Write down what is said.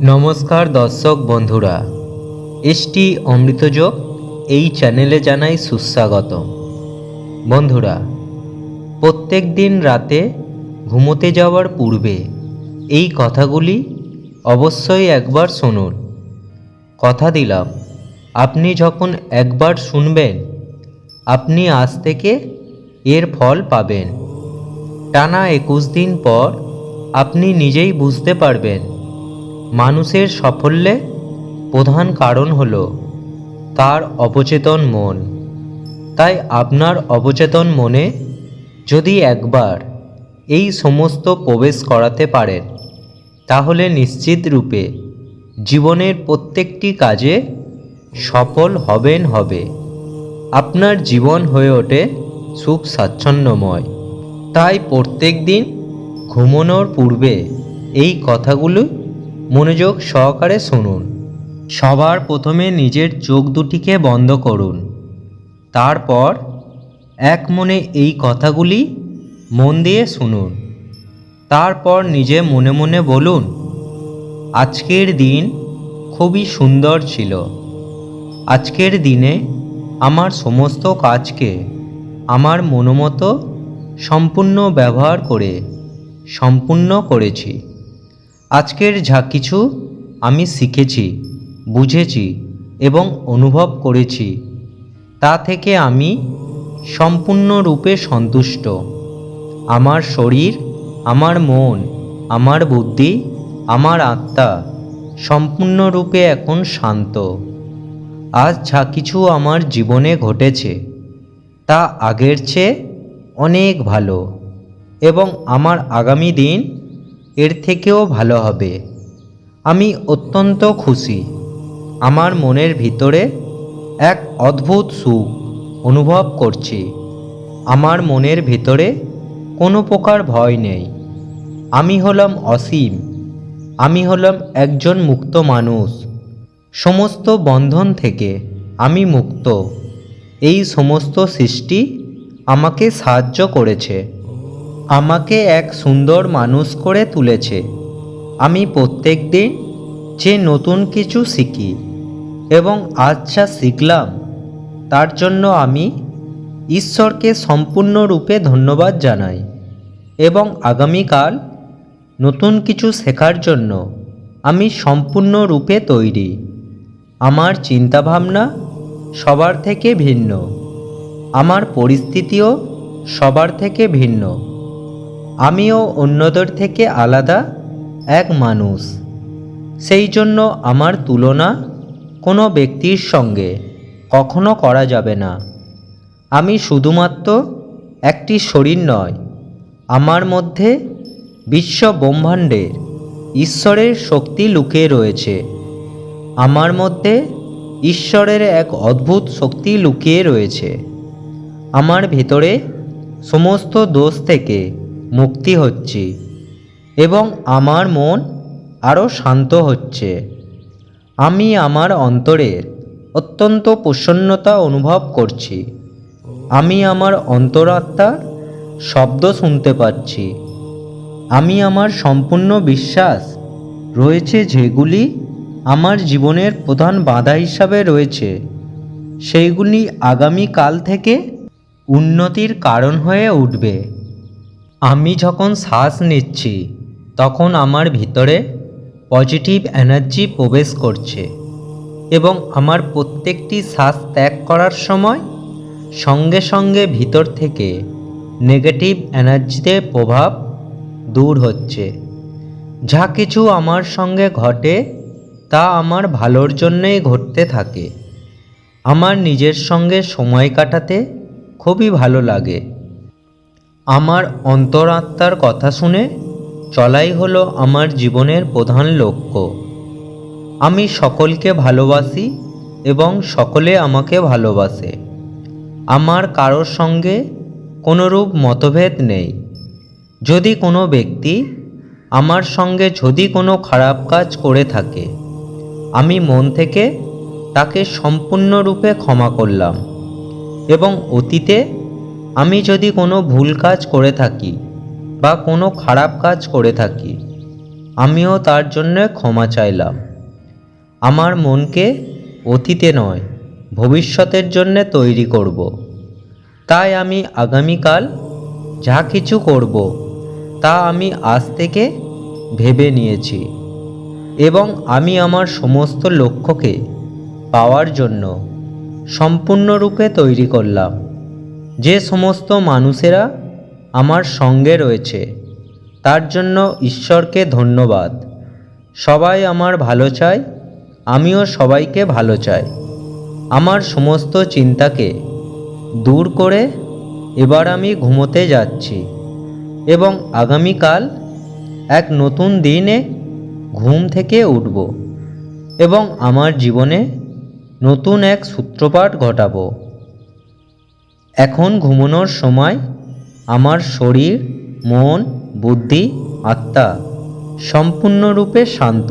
নমস্কার দর্শক বন্ধুরা, এসটি অমৃতযোগ, এই চ্যানেলে জানাই সুস্বাগত বন্ধুরা, প্রত্যেক দিন রাতে ঘুমোতে যাওয়ার পূর্বে এই কথাগুলি অবশ্যই একবার শুনুন। কথা দিলাম, আপনি যখন একবার শুনবেন, আপনি আজ থেকে এর ফল পাবেন। টানা একুশ দিন পর আপনি নিজেই বুঝতে পারবেন মানুষের সাফল্যে প্রধান কারণ হল তার অবচেতন মন। তাই আপনার অবচেতন মনে যদি একবার এই সমস্ত প্রবেশ করাতে পারেন, তাহলে নিশ্চিত রূপে জীবনের প্রত্যেকটি কাজে সফল হবেন হবে। আপনার জীবন হয়ে ওঠে সুখ স্বাচ্ছন্দ্যময়। তাই প্রত্যেক দিন ঘুমানোর পূর্বে এই কথাগুলো মনোযোগ সহকারে শুনুন। সবার প্রথমে নিজের চোখ দুটিকে বন্ধ করুন। তারপর এক মনে এই কথাগুলি মন দিয়ে শুনুন। তারপর নিজে মনে মনে বলুন, আজকের দিন খুবই সুন্দর ছিল। আজকের দিনে আমার সমস্ত কাজকে আমার মনোমতো সম্পূর্ণ ব্যবহার করে সম্পূর্ণ করেছি। আজকের যা কিছু আমি শিখেছি, বুঝেছি এবং অনুভব করেছি, তা থেকে আমি সম্পূর্ণরূপে সন্তুষ্ট। আমার শরীর, আমার মন, আমার বুদ্ধি, আমার আত্মা সম্পূর্ণরূপে এখন শান্ত। আজ যা কিছু আমার জীবনে ঘটেছে, তা আগের চেয়ে অনেক ভালো এবং আমার আগামী দিন এর থেকেও ভালো হবে। আমি অত্যন্ত খুশি। আমার মনের ভিতরে এক অদ্ভুত সুখ অনুভব করছি। আমার মনের ভিতরে কোনো প্রকার ভয় নেই। আমি হলাম অসীম। আমি হলাম একজন মুক্ত মানুষ। সমস্ত বন্ধন থেকে আমি মুক্ত। এই সমস্ত সৃষ্টি আমাকে সাহায্য করেছে। আমাকে এক সুন্দর মানুষ করে তুলেছে। আমি প্রত্যেক দিন যে নতুন কিছু শিখি এবং আজ যা শিখলাম, তার জন্য আমি ঈশ্বরকে সম্পূর্ণরূপে ধন্যবাদ জানাই এবং আগামীকাল নতুন কিছু শেখার জন্য আমি সম্পূর্ণরূপে তৈরি। আমার চিন্তাভাবনা সবার থেকে ভিন্ন। আমার পরিস্থিতিও সবার থেকে ভিন্ন। আমিও অন্যদের থেকে আলাদা এক মানুষ। সেই জন্য আমার তুলনা কোনো ব্যক্তির সঙ্গে কখনো করা যাবে না। আমি শুধুমাত্র একটি শরীর নয়, আমার মধ্যে বিশ্ব ব্রহ্মাণ্ডের ঈশ্বরের শক্তি লুকিয়ে রয়েছে। আমার মধ্যে ঈশ্বরের এক অদ্ভুত শক্তি লুকিয়ে রয়েছে। আমার ভিতরে সমস্ত দোষ থেকে মুক্তি হচ্ছি এবং আমার মন আরও শান্ত হচ্ছে। আমি আমার অন্তরের অত্যন্ত প্রসন্নতা অনুভব করছি। আমি আমার অন্তরাত্মার শব্দ শুনতে পাচ্ছি। আমি আমার সম্পূর্ণ বিশ্বাস রয়েছে যেগুলি আমার জীবনের প্রধান বাধা হিসাবে রয়েছে। সেইগুলি আগামী কাল থেকে উন্নতির কারণ হয়ে উঠবে। আমি যখন শ্বাস নিচ্ছি, তখন আমার ভিতরে পজিটিভ এনার্জি প্রবেশ করছে এবং আমার প্রত্যেকটি শ্বাস ত্যাগ করার সময় সঙ্গে সঙ্গে ভিতর থেকে নেগেটিভ এনার্জিতে প্রভাব দূর হচ্ছে। যা কিছু আমার সঙ্গে ঘটে, তা আমার ভালোর জন্যেই ঘটতে থাকে। আমার নিজের সঙ্গে সময় কাটাতে খুবই ভালো লাগে। আমার অন্তরাত্মার কথা শুনে চলাই হলো আমার জীবনের প্রধান লক্ষ্য। আমি সকলকে ভালোবাসি এবং সকলে আমাকে ভালোবাসে। আমার কারোর সঙ্গে কোনোরূপ মতভেদ নেই। যদি কোনো ব্যক্তি আমার সঙ্গে যদি কোনো খারাপ কাজ করে থাকে, আমি মন থেকে তাকে সম্পূর্ণরূপে ক্ষমা করলাম এবং অতীতে আমি যদি কোনো ভুল কাজ করে থাকি বা কোনো খারাপ কাজ করে থাকি, আমিও তার জন্য ক্ষমা চাইলাম আমার মনকে অতীতে নয়, ভবিষ্যতের জন্যে তৈরি করব। তাই আমি আগামীকাল যা কিছু করব, তা আমি আজ থেকে ভেবে নিয়েছি এবং আমি আমার সমস্ত লক্ষ্যকে পাওয়ার জন্য সম্পূর্ণরূপে তৈরি করলাম যে সমস্ত মানুষেরা আমার সঙ্গে রয়েছে, তার জন্য ঈশ্বরকে ধন্যবাদ। সবাই আমার ভালো চায়, আমিও সবাইকে ভালো চাই। আমার সমস্ত চিন্তাকে দূর করে এবার আমি ঘুমোতে যাচ্ছি এবং আগামীকাল এক নতুন দিনে ঘুম থেকে উঠব এবং আমার জীবনে নতুন এক সূত্রপাত ঘটাবো। এখন ঘুমোনোর সময় আমার শরীর মন বুদ্ধি আত্মা সম্পূর্ণরূপে শান্ত।